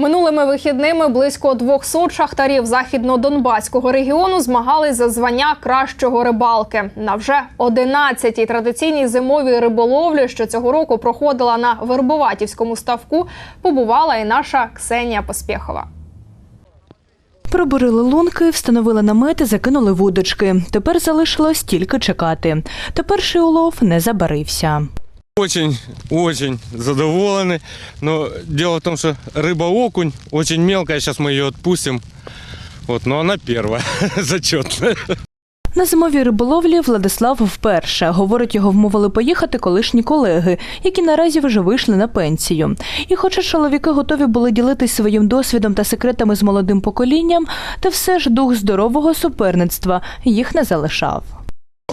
Минулими вихідними близько 200 шахтарів західно-донбаського регіону змагались за звання кращого рибалки. На вже 11-й традиційній зимовій риболовлі, що цього року проходила на Вербоватівському ставку, побувала і наша Ксенія Поспєхова. Пробурили лунки, встановили намети, закинули вудочки. Тепер залишилось тільки чекати. Та перший улов не забарився. Очень, очень задоволены. Но дело в том, что рыба-окунь очень мелкая. Сейчас мы ее отпустим. Вот, но она первая, зачетная. На зимовій риболовлі Владислав вперше. Говорить, його вмовили поїхати колишні колеги, які наразі вже вийшли на пенсію. І хоча чоловіки готові були ділитись своїм досвідом та секретами з молодим поколінням, та все ж дух здорового суперництва їх не залишав.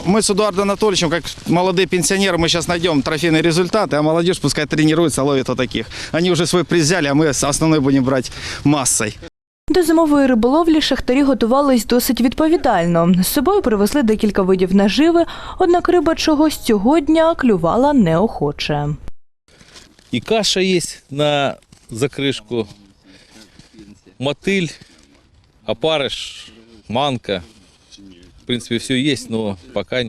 Мы с Эдуардом Анатольевичем, как молодые пенсионеры, мы сейчас найдем трофейные результаты, а молодежь пускай тренируется, ловит вот таких. Они уже свой приз взяли, а мы с- основной будем брать массой. До зимової риболовлі шахтарі готувались досить відповідально. З собою привезли декілька видів наживи, однак риба чогось цього дня клювала неохоче. И каша есть на закрышку, мотыль, опарыш, манка. В принципе, все есть, но пока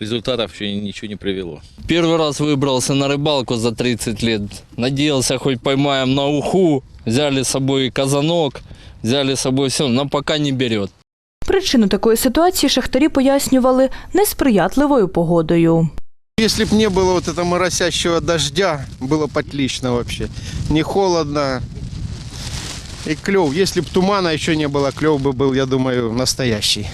результатов еще ничего не привело. Первый раз выбрался на рыбалку за 30 лет. Надеялся, хоть поймаем на уху. Взяли с собой казанок, взяли с собой все, но пока не берет. Причину такої ситуації шахтарі пояснювали несприятливою погодою. Если бы не было вот этого моросящего дождя, было бы отлично вообще. Не холодно. И клев. Если бы тумана еще не было, клев бы был, я думаю, настоящий.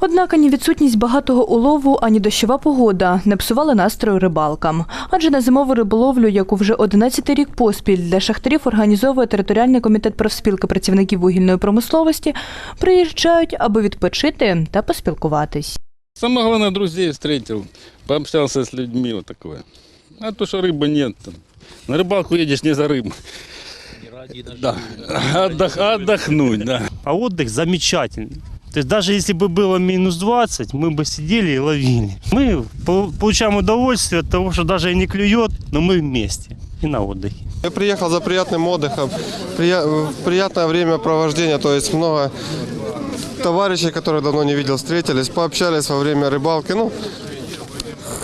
Однак ані відсутність багатого улову, ані дощова погода не псували настрою рибалкам. Адже на зимову риболовлю, яку вже 11 рік поспіль для шахтарів організовує територіальний комітет профспілки працівників вугільної промисловості, приїжджають, аби відпочити та поспілкуватись. Самое главное, друзей встретил, пообщался с людьми, вот такое. А то, что рыбы нет, там. на рыбалку едешь не за рыбой. Да. Отдох- отдохнуть, да. А отдых замечательный. То есть даже если бы было минус 20, мы бы сидели и ловили. Мы по- получаем удовольствие от того, что даже и не клюет, но мы вместе и на отдыхе. Я приехал за приятным отдыхом, прия- приятное времяпровождение, то есть много товарищей, которых давно не видел, встретились, пообщались во время рыбалки. Ну,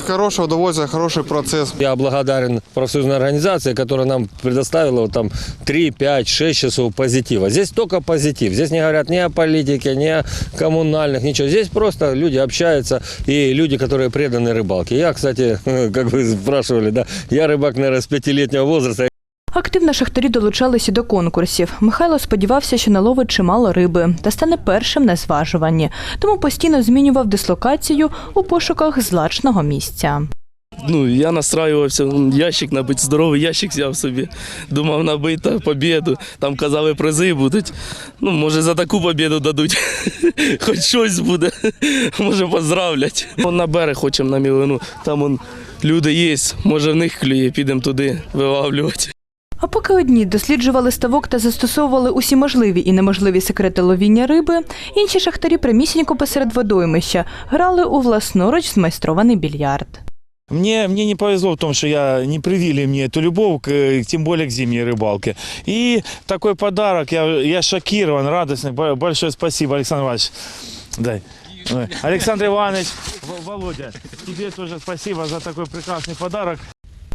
хорошее удовольствие, хороший процесс. Я благодарен профсоюзной организации, которая нам предоставила вот там 3, 5, 6 часов позитива. Здесь только позитив. Здесь не говорят ни о политике, ни о коммунальных, ничего. Здесь просто люди общаются и люди, которые преданы рыбалке. Я, кстати, как вы спрашивали, да, я рыбак, наверное, с пятилетнего возраста. Активно шахтарі долучалися до конкурсів. Михайло сподівався, що наловить чимало риби та стане першим на зважуванні, тому постійно змінював дислокацію у пошуках злачного місця. Ну, я настраювався, ящик набити, здоровий ящик взяв собі. Думав набити побіду. Там казали, призи будуть. Ну, може, за таку побіду дадуть. Хоч щось буде. Може, поздравлять. Вон на берег хочемо на мілину. Там он, люди є, може в них клює, підемо туди вилавлювати. А поки одні досліджували ставок та застосовували усі можливі і неможливі секрети ловіння риби, інші шахтарі прямісінько посеред водоймища грали у власноруч змайстрований більярд. Мне, мне не повезло в том, что я не привили мне эту любовь, к, тем более к зимней рыбалке. И такой подарок, я, я шокирован, радостный. Бо- Большое спасибо, Александр Иванович. Дай. Ой. Александр Иванович, В- Володя, тебе тоже спасибо за такой прекрасный подарок.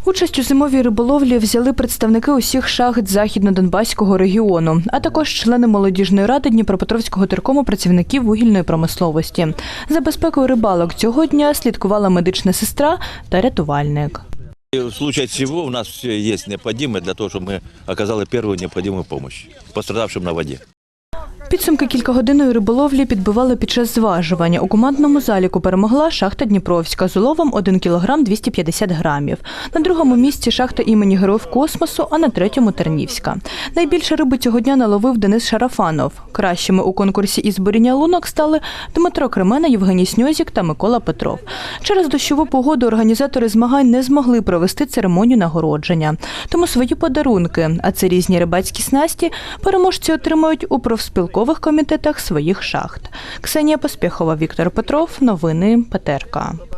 Участь у зимовій риболовлі взяли представники усіх шахт західно-донбаського регіону, а також члени молодіжної ради Дніпропетровського теркому працівників вугільної промисловості. За безпекою рибалок цього дня слідкувала медична сестра та рятувальник. В случае чего у нас есть необходимое для того, чтобы мы оказали первую необходимую помощь пострадавшим на воде. Підсумки кількогодинної риболовлі підбивали під час зважування. У командному заліку перемогла шахта Дніпровська з уловом 1 кг 250 грамів. На другому місці шахта імені Героїв Космосу, а на третьому Тернівська. Найбільше риби цього дня наловив Денис Шарафанов. Кращими у конкурсі із буріння лунок стали Дмитро Кремена, Євгеній Сньозік та Микола Петров. Через дощову погоду організатори змагань не змогли провести церемонію нагородження. Тому свої подарунки, а це різні рибацькі снасті, переможці отримають у профспілкових комітетах своїх шахт. Ксенія Поспіхова, Віктор Петров. Новини ПТРК.